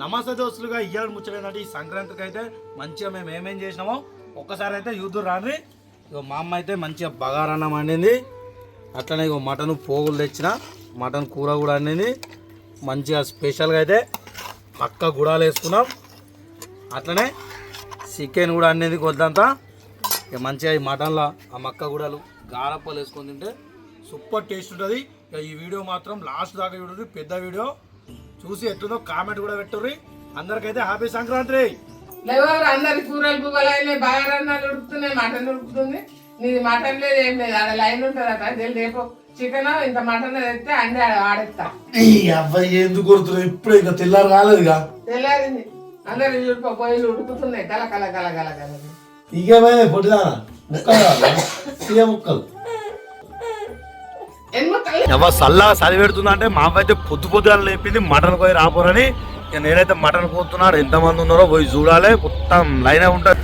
నమస్తే దోస్తులుగా ఇయ్యాడు ముచ్చలేదంటే ఈ సంక్రాంతికి అయితే మంచిగా మేము ఏమేం చేసినామో ఒక్కసారి అయితే యూదురు రాని ఇగో మా అమ్మ అయితే మంచిగా బగారన్నం వండింది. అట్లనే ఇగో మటన్ పోగులు తెచ్చిన మటన్ కూర కూడా వండింది. మంచిగా స్పెషల్గా అయితే మక్క గుడాలు వేసుకున్నాం. అట్లనే చికెన్ కూడా వండింది కొద్దంతా. ఇక మంచిగా ఈ మటన్లో ఆ మక్క గుడాలు గారప్పలు వేసుకొని తింటే సూపర్ టేస్ట్ ఉంటుంది. ఇక ఈ వీడియో మాత్రం లాస్ట్ దాకా చూడండి పెద్ద వీడియో. చూసి ఎట్లుందో కామెంట్ కూడా పెట్టుర్రి. అందరికైతే హ్యాపీ సంక్రాంతి. లేవరు అందరి కూరలు పువ్వులు అయినాయి బాగా అన్నాలు ఉడుకుతున్నాయి మటన్ ఉడుకుతుంది. నీది మటన్ లేదు ఏం లేదు ఆడ లైన్ ఉంటుంది తెలియదు రేపు చికెన్ ఇంత మటన్ తెస్తే అన్ని ఆడ ఆడేస్తా అబ్బాయి ఎందుకు కొడుతున్నావు ఇప్పుడు ఇంకా తెల్లారు కాలేదుగా తెల్లారింది అందరి చూడుకో పొయ్యిలు ఉడుకుతున్నాయి. కల కల కల కల కల ఇకేమైనా పొట్టిదానా? ముక్కలు ఎన్ని ముక్కలు. ఎవరు సల్లా చలి పెడుతుందా అంటే మా అమ్మ అయితే పొద్దు పొద్దుగా లేపింది మటన్ పోయి రాపోరని. ఇక నేనైతే మటన్ కోతున్నారు ఎంతమంది ఉన్నారో పోయి చూడాలి. మొత్తం లైన్ ఉంటుంది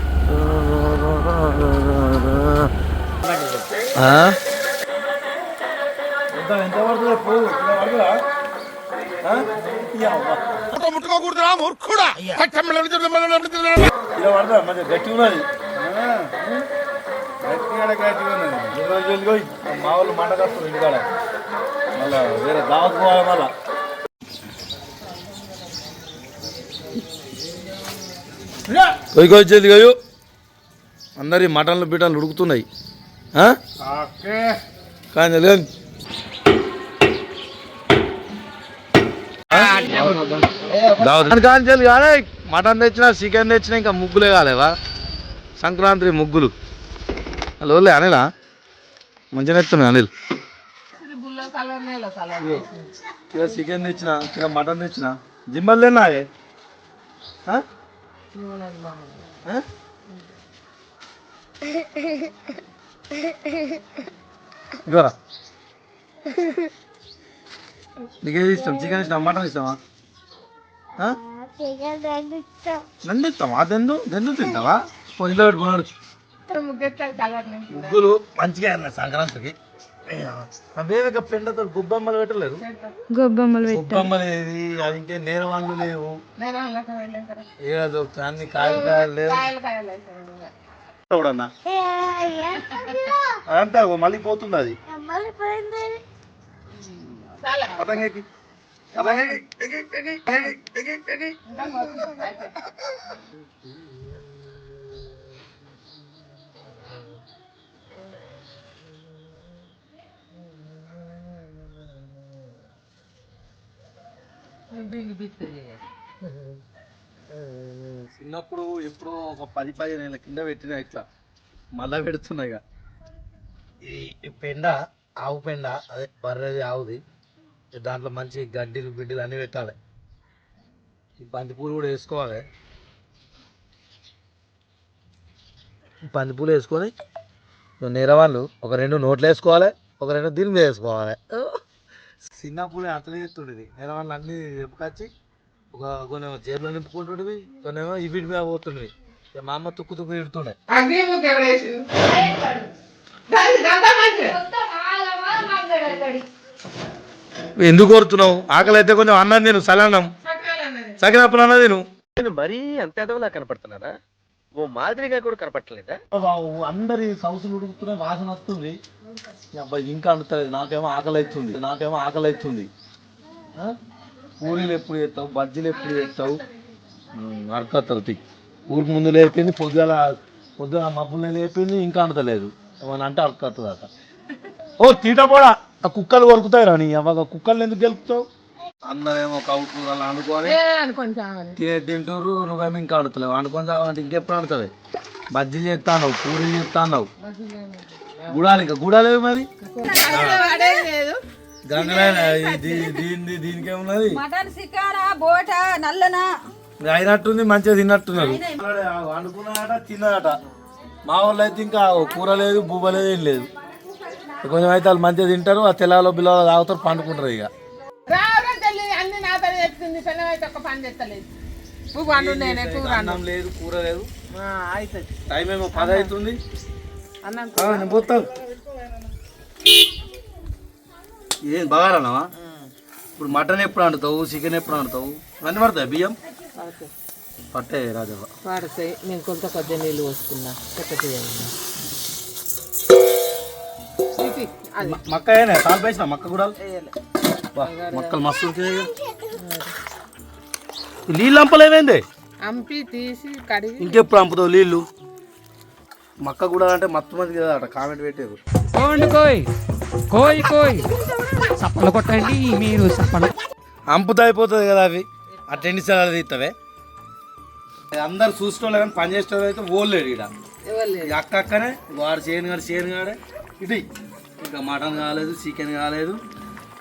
గట్టి ఉన్నది. గట్టిగా గట్టిగా ఉన్నది. ఇరవై వేలు పోయి మా వాళ్ళు మంట కస్తారు ఇంటికాడ. మళ్ళా వేరే దావత్ పోవాలి మళ్ళా. కొయ్యి కొయ్యి జల్ది కొయ్యు. అందరి మటన్లు బిటన్లు ఉడుకుతున్నాయి. ఆ? కానీ తెలియదు కాంచెలు కానీ మటన్ తెచ్చినా చికెన్ తెచ్చినా ఇంకా ముగ్గులే కాలేవా? సంక్రాంతి ముగ్గులు. లోలే అనిలా? మంచిగా ఎత్తున్నాయి అనిల్ బుల్ల కలర్ నేల కలర్ ఇక చికెన్ తెచ్చిన ఇక మటన్ తెచ్చిన. జిమ్మలు? ఆ? ఇగోరా నీకేది ఇష్టం? చికెన్ ఇష్టం మటన్ ఇష్టమా? నన్ను ఇస్తావా? దెందు దెందు తింటావా? పొందిలో పెట్టుకున్నాడు ముగ్గులు మంచిగా ఉన్నాయి సంక్రాంతికి. అవేవిక పెండతో గుబ్బమ్మలు పెట్టలేరు? గొబ్బమ్మలు గుబ్బమ్మలు ఏది? అది ఇంకే నేరవాళ్ళు లేవు. ఏదో అన్ని కాయలు కాయలు లేవు. చూడన్నా అదంతా ఓ మళ్ళీ పోతుంది అది. చిన్నప్పుడు ఎప్పుడో ఒక పది పదిహేను ఏళ్ళ కింద పెట్టిన ఇట్లా. మళ్ళా పెడుతున్నా ఇక. ఈ పెండ ఆవు పెండ అదే బర్రెది ఆవుది. దాంట్లో మంచి గడ్డిలు బిడ్డలు అన్నీ పెట్టాలి. ఈ బంతిపూలు కూడా వేసుకోవాలి. బంతిపూలు వేసుకొని నేరవాళ్ళు ఒక రెండు నోట్లు వేసుకోవాలి ఒక రెండు దీని మీద వేసుకోవాలి. చిన్నప్పుడు అట్లనే చేస్తుండేది. నేరవాళ్ళు అన్నీ చెప్పుకొచ్చి ఒక కొన్ని జేబులో నింపుకుంటుండేవి కొన్ని ఏమో ఈ వీటి మీద పోతుండేవి. ఇక మా అమ్మ తుక్కు తుక్కు ఇడుతుండే ఎందుకు కోరుతున్నావు? ఆకలి అయితే కొంచెం అన్నం తిను సలన్నం. పట్టాలన్నది సకినప్పుడు అన్నది నేను మరీ అంత ఎదవలా కనపడుతున్నారా ఓ మాదిరిగా కూడా కనపట్టలేదా అందరి సౌసులు ఉడుకుతున్నాయి వాసన వస్తుంది. అబ్బాయి ఇంకా అంటుంది నాకేమో ఆకలి అవుతుంది నాకేమో ఆకలి అవుతుంది పూరీలు ఎప్పుడు చేస్తావు? బజ్జీలు ఎప్పుడు చేస్తావు? అడకత్తరు ఊరికి ముందు లేపింది పొద్దుగల పొద్దున మబ్బులు లేపింది ఇంకా అంటలేదు. ఏమన్నా అంటే అడకత్తది ఓ తీట కూడా ఆ కుక్కలు కొరుకుతాయి రాని అవ్వ కుక్కలు ఎందుకు గెలుపుతావు? అందరేమో కౌటు అలా అనుకోని కొంచెం తినే తింటారు నువ్వేమో ఇంకా ఆడుతలేవు అనుకొని చావంటే ఇంకెప్పుడు ఆడుతుంది బజ్జీ చేస్తాను పూరి చేస్తాను గుడాలి ఇంకా గుడాలేవు మరి? దీనికి ఏమున్నది? మటన్ సికానా బోట నల్లనా? అయినట్టుంది మంచిగా తిన్నట్టున్నారు. అనుకున్నాడట తిన్నాడట. మా వాళ్ళు అయితే ఇంకా కూర లేదు బువ్వ లేదు ఏం లేదు. కొంచెం అయితే వాళ్ళు మంచిగా తింటారు ఆ తెల్లాలో బిల్లలో తాగుతారు పండుకుంటారు ఇక. అన్ని తల్లి చెప్తుంది పిల్లలు అయితే ఒక్క పని చేస్తలేదు. నువ్వు వండు నేనే కూర అన్నం అన్నం లేదు కూర లేదు. అవుతుంది టైం ఏమో పది అవుతుంది. అన్నం పోతాను. ఏం బాగా ఇప్పుడు మటన్ ఎప్పుడు వండుతావు? చికెన్ ఎప్పుడు వండుతావు? ఇవన్నీ పడతాయి బియ్యం? పట్టే రాజవ్వ. పడతాయి. నేను కొంత కొద్ది నీళ్ళు పోసుకున్నా. చెక్కటి మక్క మక్క కూడా మొక్కలు మస్తు నీళ్ళు అంపలేవేంది అంపి తీసి కడిగి ఇంకెప్పుడు అంపుతావు నీళ్ళు? మక్క కూడా అంటే మత్తు మంది కదా అట కామెంట్ పెట్టారు కోండి కోయ్. కోయ్ కోయ్. చప్పలు కొట్టండి మీరు చప్పలు అంపుతా అయిపోతుంది కదా అవి. అట్లా ఎన్నిసార్లు తీస్తావే? అందరు చూసుకోవాలి కానీ పని చేసేవాళ్ళు అయితే ఓలేడు ఇక్కడ అక్క అక్కనే వాడు చేయను గాడు చేయను గాడే ఇది ఇంకా మటన్ కాలేదు చికెన్ కాలేదు.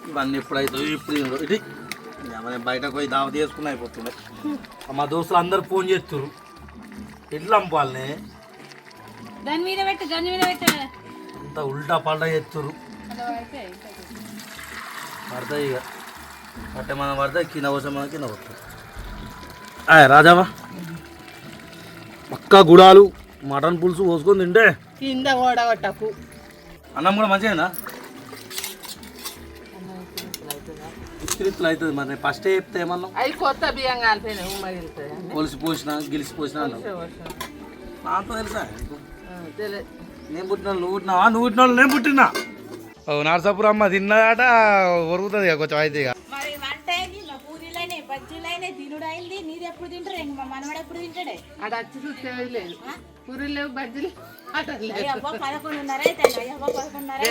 ఇవన్నీ ఎప్పుడైతే ఇప్పుడు తినరు. ఇది మనం బయటకు పోయి దావ చేసుకుని అయిపోతుంది మా దోస్తులు అందరు ఫోన్ చేస్తారు ఎట్లా అంపాలనే దాని మీద పెట్టు దాని మీద పెట్టు. అంత ఉల్టా పల్టా చేస్తారు పడతాయి ఇక. అంటే మనం పడితే కింద కోసం మనం కింద పడుతుంది రాజావా? పక్క గుడాలు మటన్ పులుసు పోసుకొని తింటే? కింద ఓడగొట్టకు అన్నం కూడా మంచిగా ఇత్తిరిత్తులు అవుతుంది మరి. ఫస్ట్ చెప్తే ఏమన్నా అవి కొత్త బియ్యం కాలిపోయినాయి కొలిసి పోసిన గిలిసి పోసిన నాతో తెలుసా? నేను పుట్టిన వాళ్ళు నువ్వు పుట్టినావా? నువ్వు పుట్టిన వాళ్ళు నేను పుట్టినా? ఓ నరసాపురం అమ్మ తిన్నదాట ఒరుగుతుంది ఇక కొంచెం అయితే ఇక. మరి వంట అయింది మా పూరీలైనాయి బజ్జీలైనాయి తినుడు అయింది మీరు ఎప్పుడు తింటారు? ఇంక మా మనవాడు ఎప్పుడు తింటాడే? అటు వచ్చి చూస్తే లేదు. పూరీలు లేవు బజ్జీలు పదకొండున్నర అయితే పదకొండున్నర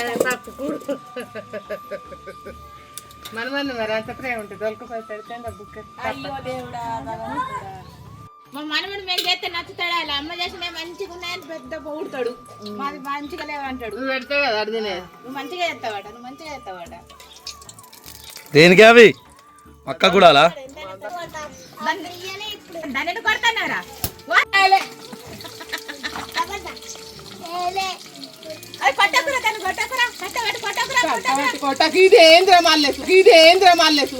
మనమని మరి అంత ప్రేమ ఉంటుంది దొరకపోయి పెడితే బుక్. మా మనవడు మేము చేస్తే నచ్చుతాడా అలా అమ్మ చేసిన మంచిగా ఉన్నాయని పెద్ద పొగుడతాడు మాది మంచిగా లేవంటాడు నువ్వు పెడితే కదా తినేది నువ్వు మంచిగా చేస్తావాట నువ్వు మంచిగా చేస్తావాట దేనికి అవి పక్క గుడాలా దాన్ని అది కొట్టకురా కొట్టకు ఇది ఏంద్ర మల్లేసు ఇది ఏంద్ర మల్లేసు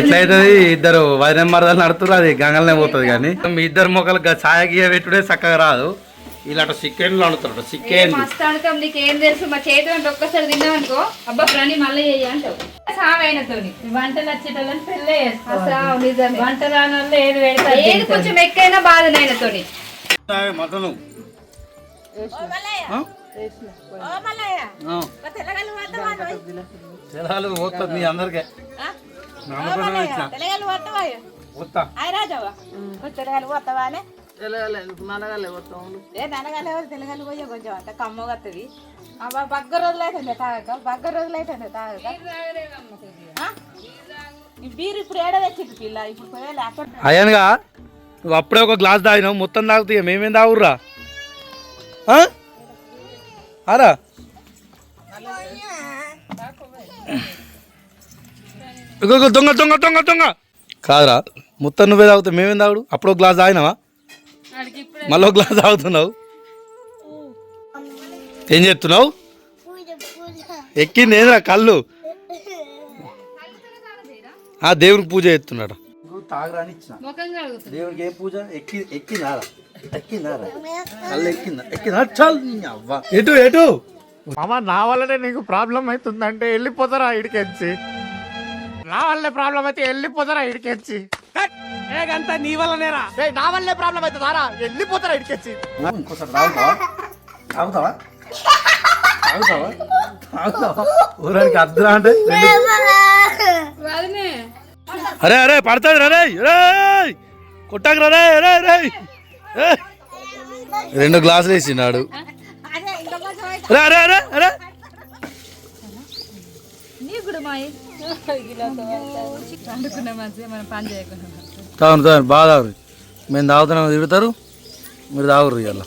ఎట్లయితుంది? ఇద్దరు వదిన మరదలు నడుతున్నారు అది గంగలనే పోతుంది కానీ. మీ ఇద్దరు మొక్కలు ఛాయ గీయ పెట్టుడే చక్కగా రాదు. ఇలాంటి చికెన్లు వండుతారు చికెన్. మస్తు అనుకోం నీకు ఏం తెలుసు మా చేతి వంట ఒక్కసారి తిన్నావు అనుకో అబ్బా ప్రాణి మళ్ళీ చెయ్యి అంటావు. సామైనతోని వంటలు వచ్చేటోళ్ళని పెళ్ళే నిజమే. వంట రాని వాళ్ళు ఏది పెడతారు ఏది కొంచెం ఎక్కైనా బాధనైనతోని. మటను. మీ అందరికీ. తెలగలు పోతావా? పోతా. హాయ్ రాజావా తెలగలు పోతావా పోయే కొంచెం అంత కమ్మగా వస్తుంది అబ్బా బగ్గ రోజులు అవుతుంది తాగక బగ్గ రోజులు అవుతుంది తాగక. బీరు ఇప్పుడు ఏడ తెచ్చింది పిల్ల? ఇప్పుడు అయ్యానుగా నువ్వు అప్పుడే ఒక గ్లాస్ తాగినావు మొత్తం తాగుతాయి? మేమేం తాగుర్రా? ఇగో దొంగ దొంగ దొంగ దొంగ. కాదురా మొత్తం నువ్వే తాగుతావు మేమేం తాగుడు? అప్పుడు ఒక గ్లాస్ తాగినావా? మళ్ళీ ఒక గ్లాస్ తాగుతున్నావు? ఏం చెప్తున్నావు ఎక్కింది ఏంద్రా కళ్ళు? ఆ దేవునికి పూజ చేస్తున్నాడు. ఏ పూజ? ఎక్కి కళ్ళు ఎక్కిందా? చాలు అవ్వ. ఎటు ఎటు? మామ నా వల్లనే నీకు ప్రాబ్లం అవుతుందంటే వెళ్ళిపోతారా ఇడికెచ్చి? నా వల్లే ప్రాబ్లం అయితే వెళ్ళిపోతారా ఇడికెచ్చి? ఏగంతా నీ వల్లనేరా. ఏయ్, నా వల్లే ప్రాబ్లం వెళ్ళిపోతారా ఇడికెచ్చి ఇంకోసారి తాగుతావా? తాగుతావా? తాగుతావా? తాగుతావా? ఊరానికి అద్దరా అంటే? అరే అరే పడతాది రే రే కొట్టాక రే రే రే. రెండు గ్లాసులు వేసినాడు. రే అరే అరే అరే. నీ కూడా మాయి వండుకున్న మంచిగా మనం పని చేయకుండా. తాగును తాగును బాగా తాగురు. మేము తాగుతున్నాం తిడతారు. మీరు తాగురు ఇవాళ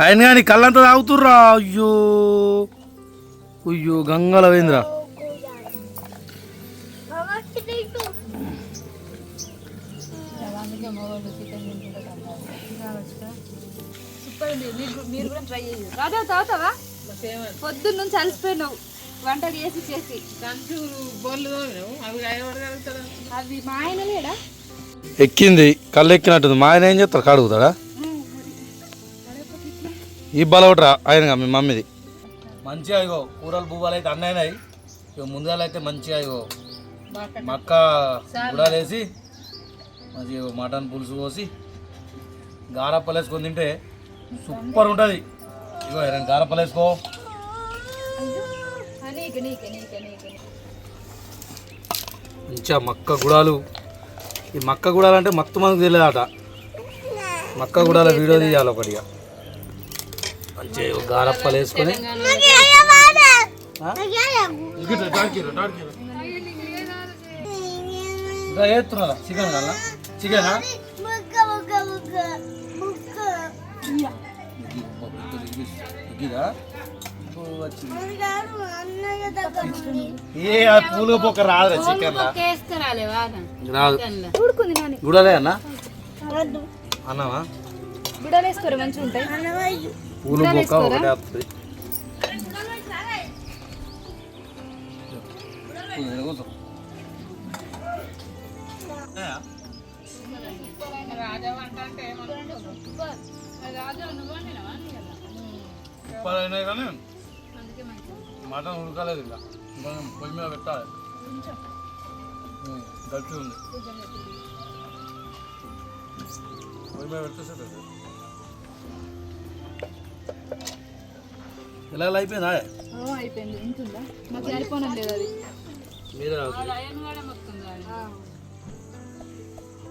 ఆయన కానీ కళ్ళంతా తాగుతుర్రా అయ్యో. అయ్యో గంగల వేంద్ర. పొద్దున్న నుంచి అలసిపోయినావు. వంట చేసి చేసి. అవి మా ఆయన లేడా? ఎక్కింది కళ్ళు ఎక్కినట్టుంది మా ఆయన ఏం చేస్తారు కడుగుతాడా? ఈ బలవట్రా ఆయన మీ మమ్మీది. మంచిగా ఇగో కూరలు బువ్వలు అయితే అన్నీ అయినాయి. ఇక ముందుగా అయితే మంచిగా ఇగో మక్క. గుడాలు వేసి మంచిగా మటన్ పులుసు పోసి గారప్పలు వేసుకొని తింటే సూపర్ ఉంటుంది. ఇగో గారప్పలు వేసుకో. మంచిగా మక్క గుడాలు ఈ మక్క గుడాలు అంటే మొత్తం మనకు తెలియదట మక్క గుడాల వీడియో తీయాలి ఒకటిగా మంచిగా గారప్పలు వేసుకొని చికెన్ కల్లా చికెనా ఏ ఆ పూలు పొక్క రాదురా చికెన్ రాదు. నాని. గుడలే అన్న? అన్నవా? మంచిగా ఉంటాయి. పూలు పొక్క ఒకటే వస్తుంది అయినాయి కానీ మటన్ ఉడకలేదు ఇంకా. మనం పొయ్యి మీద పెట్టాలి. గట్టి ఉంది. పొయ్యి మీద సరిపోతుంది. ఇలా అయిపోయిందా? అయిపోయింది. ఉంటుందా? మాకు సరిపోనం లేదు అది మీద ఆ.